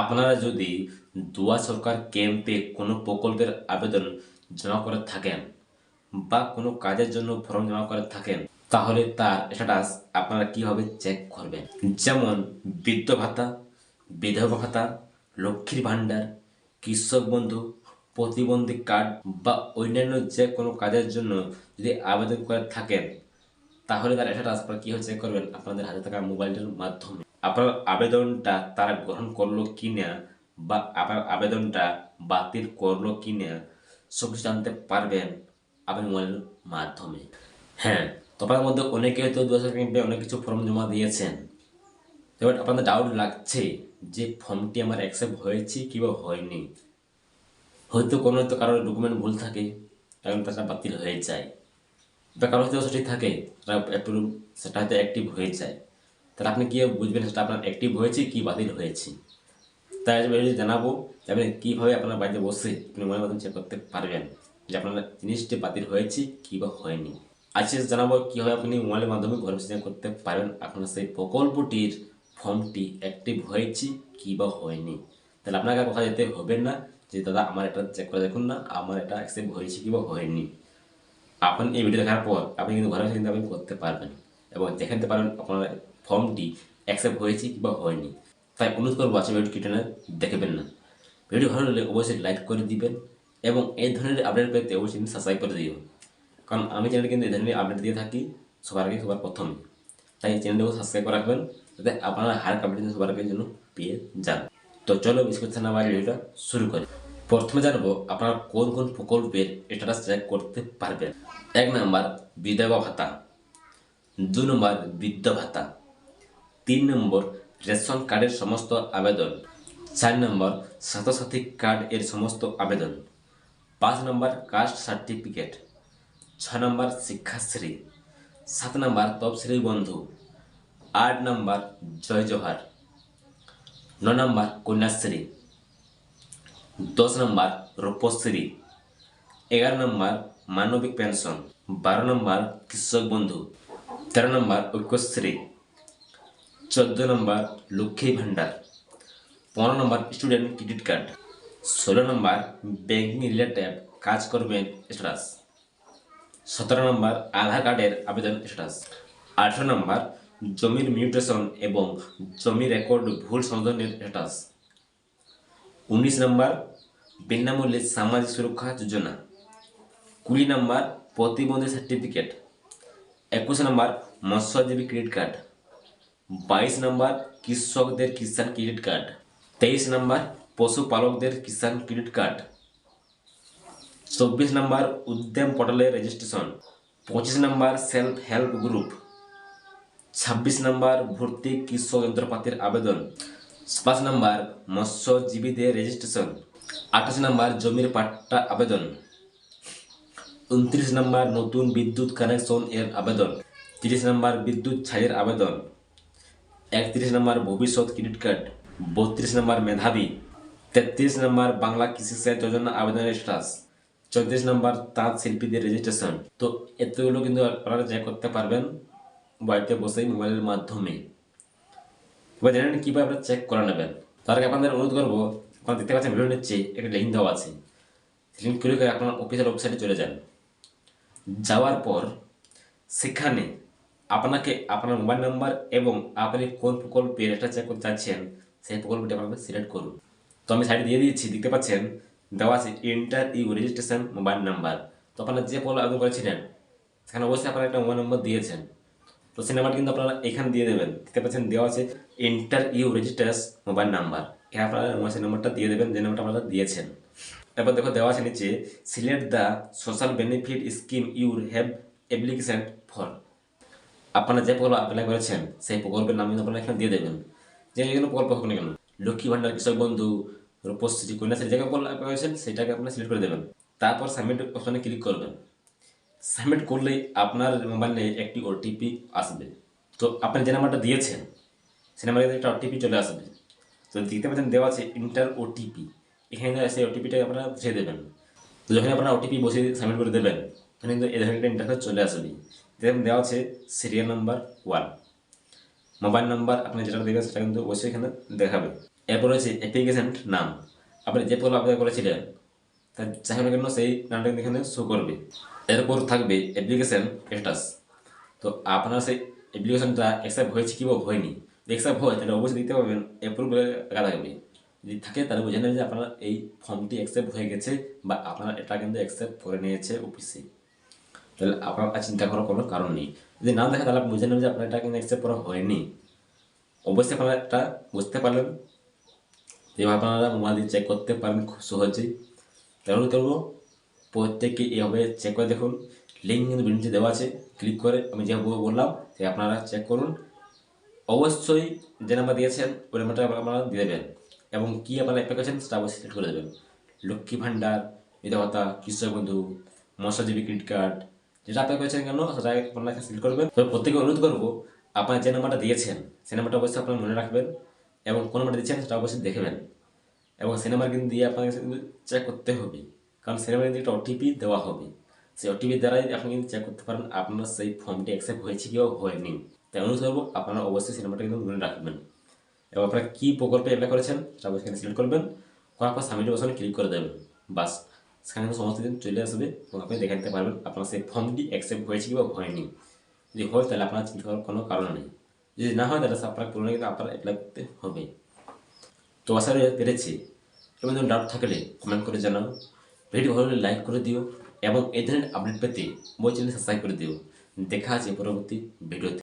আপনারা যদি দুয়া সরকার ক্যাম্পে কোনো প্রকল্পের আবেদন জমা করে থাকেন বা কোনো কাজের জন্য ফর্ম জমা করে থাকেন, তাহলে তার স্ট্যাটাস আপনারা কীভাবে চেক করবেন? যেমন বৃদ্ধ ভাতা, বিধবা ভাতা, লক্ষ্মীর ভাণ্ডার, কৃষক বন্ধু, প্রতিবন্ধী কার্ড বা অন্যান্য যে কোনো কাজের জন্য যদি আবেদন করে থাকেন, তাহলে তার স্ট্যাটাস আপনারা কীভাবে চেক করবেন? আপনাদের হাতে থাকা মোবাইলের মাধ্যমে। আপনার আবেদনটা তারা গ্রহণ করল কি না বা আপনার আবেদনটা বাতিল করল কি না সব কিছু জানতে পারবেন আপনার মোবাইলের মাধ্যমে। হ্যাঁ তো আপনাদের মধ্যে অনেকে হয়তো দু হাজার অনেক কিছু ফর্ম জমা দিয়েছেন। এবার আপনাদের ডাউট লাগছে যে ফর্মটি আমার অ্যাকসেপ্ট হয়েছে কিংবা হয়নি। হয়তো কোনো হয়তো কারোর ডকুমেন্ট ভুল থাকে এবং তাটা বাতিল হয়ে যায়। বা কারও হয়তো সঠিক থাকে, তারা অ্যাপ্রুভ সেটা হয়তো অ্যাক্টিভ হয়ে যায়। তাহলে আপনি কীভাবে বুঝবেন সেটা আপনার অ্যাক্টিভ হয়েছে কি বাতিল হয়েছে। তাই আজ ভিডিওতে জানাব যে আপনি কীভাবে আপনার বাড়িতে বসে আপনি মোবাইল মাধ্যমে চেক করতে পারবেন যে আপনার জিনিসটি বাতিল হয়েছে কি বা হয়নি। আজকে জানাব কীভাবে আপনি মোবাইলের মাধ্যমে ঘরে বসে করতে পারবেন আপনার সেই প্রকল্পটির ফর্মটি অ্যাক্টিভ হয়েছে কি বা হয়নি। তাহলে আপনাকে কোথাও যেতে হবে না যে দাদা আমার এটা চেক করে দেখুন না, আমার এটা অ্যাকসেপ্ট হয়েছে কি বা হয়নি। আপনি এই ভিডিও দেখার পর আপনি কিন্তু ঘরে বসে কিন্তু আপনি করতে পারবেন এবং দেখাতে পারবেন আপনার ফর্মটি অ্যাকসেপ্ট হয়েছে কি বা হয়নি। তাই অনুরোধ করব আজকে ভিডিও কেটে দেখবেন না। ভিডিও ভালো লাগলে অবশ্যই লাইক করে দিবেন এবং এই ধরনের আপডেট পেতে অবশ্যই সাবস্ক্রাইব করে দিও। কারণ আমি চ্যানেলে কিন্তু এই ধরনের আপডেট দিয়ে থাকি সবার আগে, সবার প্রথমে। তাই চ্যানেলটাকে সাবস্ক্রাইব করে রাখবেন যাতে আপনারা হার আপডেট সবার আগে জন্য পেয়ে যান। তো চলো বিস্কুট না আমার ভিডিওটা শুরু করি। প্রথমে জানব আপনারা কোন কোন প্রকল্পের স্ট্যাটাস চেক করতে পারবেন। এক নাম্বার বিধবা ভাতা, দু নম্বর বৃদ্ধ ভাতা তিন নম্বর রেশন কার্ডের সমস্ত আবেদন। চার নম্বর স্বাস্থ্যসাথী কার্ড এর সমস্ত আবেদন। পাঁচ নম্বর কাস্ট সার্টিফিকেট। ছ নম্বর শিক্ষাশ্রী। সাত নম্বর তপশ্রী বন্ধু। আট নম্বর জয় জোহার ন নম্বর কন্যাশ্রী। দশ নম্বর রূপশ্রী। এগারো নম্বর মানবিক পেনশন। বারো নম্বর কৃষক বন্ধু। তেরো নম্বর ঐক্যশ্রী। চোদ্দ নম্বর লক্ষ্মী ভাণ্ডার, পনেরো নম্বর স্টুডেন্ট ক্রেডিট কার্ড ষোলো নম্বর ব্যাঙ্কিং রিলেটেড কাজ করবেন স্ট্যাটাস সতেরো নম্বর আধার কার্ডের আবেদন স্ট্যাটাস আঠেরো নম্বর জমির মিউটেশন এবং জমি রেকর্ড ভুল সংশোধনের স্ট্যাটাস উনিশ নম্বর বিনামূল্যে সামাজিক সুরক্ষা যোজনা, কুড়ি নম্বর প্রতিবন্ধী সার্টিফিকেট একুশ নম্বর মৎস্যজীবী ক্রেডিট কার্ড বাইশ নম্বর কৃষকদের কিষাণ ক্রেডিট কার্ড। তেইশ নম্বর পশুপালকদের কিষাণ ক্রেডিট কার্ড। চব্বিশ নম্বর উদ্যম পোর্টালের রেজিস্ট্রেশন। পঁচিশ নম্বর সেলফ হেল্প গ্রুপ। ছাব্বিশ নম্বর ভর্তি কৃষক যন্ত্রপাতির আবেদন। পাঁচ নম্বর মৎস্যজীবীদের রেজিস্ট্রেশন। আঠাশ নম্বর জমির পাট্টা আবেদন। উনত্রিশ নম্বর নতুন বিদ্যুৎ কানেকশন এর আবেদন। তিরিশ নম্বর বিদ্যুৎ ছাইয়ের আবেদন। একত্রিশ নম্বর ভবিষ্যৎ ক্রেডিট কার্ড বত্রিশ নম্বর মেধাবী, তেত্রিশ নম্বর বাংলা কৃষি যোজনা আবেদনের স্ট্যাটাস চৌত্রিশ নম্বর তাঁত শিল্পীদের রেজিস্ট্রেশন তো এতগুলো কিন্তু আপনারা চেক করতে পারবেন বাড়িতে বসেই মোবাইলের মাধ্যমে। এবার জানেন কীভাবে আপনারা চেক করে নেবেন? তার আগে আপনাদের অনুরোধ করব, আপনারা দেখতে পাচ্ছেন ভিডিও নিচ্ছে, একটা লিঙ্ক দেওয়া আছে। লিঙ্ক ক্লিক করে আপনার অফিসিয়াল ওয়েবসাইটে চলে যান। যাওয়ার পর সেখানে আপনাকে আপনার মোবাইল নাম্বার এবং আপনি কোন প্রকল্পের এটা চেক করতে চাচ্ছেন, সেই প্রকল্পটি আপনাকে সিলেক্ট করুন। তো আমি সাইডে দিয়ে দিয়েছি, দেখতে পাচ্ছেন, দেওয়া আছে enter you registration mobile number তো আপনারা যে প্রকল্প আবেদন করেছিলেন, সেখানে অবশ্যই আপনারা একটা মোবাইল নম্বর দিয়েছেন। তো সেই নাম্বারটি কিন্তু আপনারা এখানে দিয়ে দেবেন। দেখতে পাচ্ছেন, দেওয়া আছে enter you registered mobile number এখানে আপনারা সেই নাম্বারটা দিয়ে দেবেন, যে নাম্বারটা আপনারা দিয়েছেন। এরপর দেখো, দেওয়া আছে নিচে select the social benefit scheme your have application for আপনারা যে প্রকল্প অ্যাপ্লাই করেছেন, সেই প্রকল্পের নাম কিন্তু আপনারা এখানে দিয়ে দেবেন। যে কোনো প্রকল্প হোক না কেন, লক্ষ্মী ভাণ্ডার কৃষক বন্ধু, রূপশ্রী কন্যাশ্রী যে প্রকল্প অ্যাপ্লাই করেছেন, সেটাকে আপনারা সিলেক্ট করে দেবেন। তারপর সাবমিট অপশনে ক্লিক করবেন। সাবমিট করলেই আপনার মোবাইলে একটি ওটিপি আসবে। তো আপনি যে নাম্বারটা দিয়েছেন সেই নাম্বারে একটা ওটিপি চলে আসবে। তো দেখতে পাচ্ছেন দেওয়া আছে ইন্টার ওটিপি এখানে সেই ওটিপিটা আপনারা বসিয়ে দেবেন। তো যখন আপনারা ওটিপি বসিয়ে সাবমিট করে দেবেন, তখন কিন্তু এই ধরনের ইন্টারফেস চলে আসবে। দেখুন দেওয়া আছে serial number one mobile number আপনি যেটা দেবেন সেটা কিন্তু অবশ্যই এখানে দেখাবে। এরপর রয়েছে অ্যাপ্লিকেশন নাম। আপনি যে প্রকল্প আবেদন করেছিলেন, তার না কেন সেই নামটা কিন্তু এখানে শো করবে। এরপর থাকবে অ্যাপ্লিকেশন স্ট্যাটাস তো আপনার সেই অ্যাপ্লিকেশনটা অ্যাকসেপ্ট হয়েছে কি বা হয়নি? অ্যাকসেপ্ট হয়, তাহলে অবশ্যই দিতে পারবেন অ্যাপ্রুভ লেখা থাকবে। যদি থাকে, তাহলে বুঝে নেবেন যে আপনার এই ফর্মটি অ্যাকসেপ্ট হয়ে গেছে বা আপনার এটা কিন্তু অ্যাকসেপ্ট করে নিয়েছে অফিসে তাহলে আপনার চিন্তা করার কোনো কারণ নেই। যদি না দেখে, তাহলে বুঝে নেবেন যে আপনার এটা কিন্তু অ্যাকসেপ্ট করা হয়নি। অবশ্যই আপনারা এটা বুঝতে পারলেন। যেভাবে আপনারা মোবাইল দিয়ে চেক করতে পারেন খুব সহজেই। তাহলে করব প্রত্যেককে এভাবে চেক করে দেখুন। লিঙ্ক কিন্তু ভিডিওতে দেওয়া আছে। ক্লিক করে আমি যেভাবে বললাম যে আপনারা চেক করুন। অবশ্যই যে নাম্বার দিয়েছেন, ওই নাম্বারটা আপনারা দিয়ে দেবেন। এবং কী আপনারা অ্যাপ্লাই করেছেন সেটা অবশ্যই সিলেক্ট করে দেবেন। লক্ষ্মী ভাণ্ডার বিধবা ভাতা, কৃষক বন্ধু, মৎস্যজীবী ক্রেডিট কার্ড যেটা আপনি করেছেন কেন সেটা আপনারা সিলেক্ট করবেন। তবে প্রত্যেকে অনুরোধ করব, আপনার যে নাম্বারটা দিয়েছেন, সে নাম্বারটা অবশ্যই আপনার মনে রাখবেন এবং কোন নাম্বারটা দিচ্ছেন সেটা অবশ্যই দেখবেন। এবং সিনেমা কিন্তু দিয়ে আপনাকে কিন্তু চেক করতে হবে, কারণ সিনেমা কিন্তু একটা ওটিপি দেওয়া হবে। সেই ওটিপির দ্বারাই আপনি কিন্তু চেক করতে পারেন আপনার সেই ফর্মটি অ্যাকসেপ্ট হয়েছে কি হয়নি। তাই অনুরোধ করব, আপনারা অবশ্যই সিনেমাটা কিন্তু মনে রাখবেন। এবং আপনারা কী প্রকল্পে অ্যাপ্লাই করেছেন, সেটা অবশ্যই সিলেক্ট করবেন। করার পর সাবমিট অপশনে ক্লিক করে দেবেন, বাস। সেখানে সমস্ত কিছু চলে আসবে এবং আপনি দেখে নিতে পারবেন আপনার সেই ফর্মটি অ্যাকসেপ্ট হয়েছে কি বা হয়নি। যদি হয় তাহলে আপনার চিন্তা করার কোনো কারণ নেই। যদি না হয় তাহলে আপনার পুরনো কিন্তু আপনার অ্যাপ্লাই করতে হবে। তো আশা পেরেছি এবং যদি ডাউট থাকলে কমেন্ট করে জানাও। ভিডিও ভালো লাইক করে দিও এবং এই ধরনের আপডেট পেতে বই চ্যানেল সাবস্ক্রাইব করে দিও। দেখা আছে পরবর্তী ভিডিওতে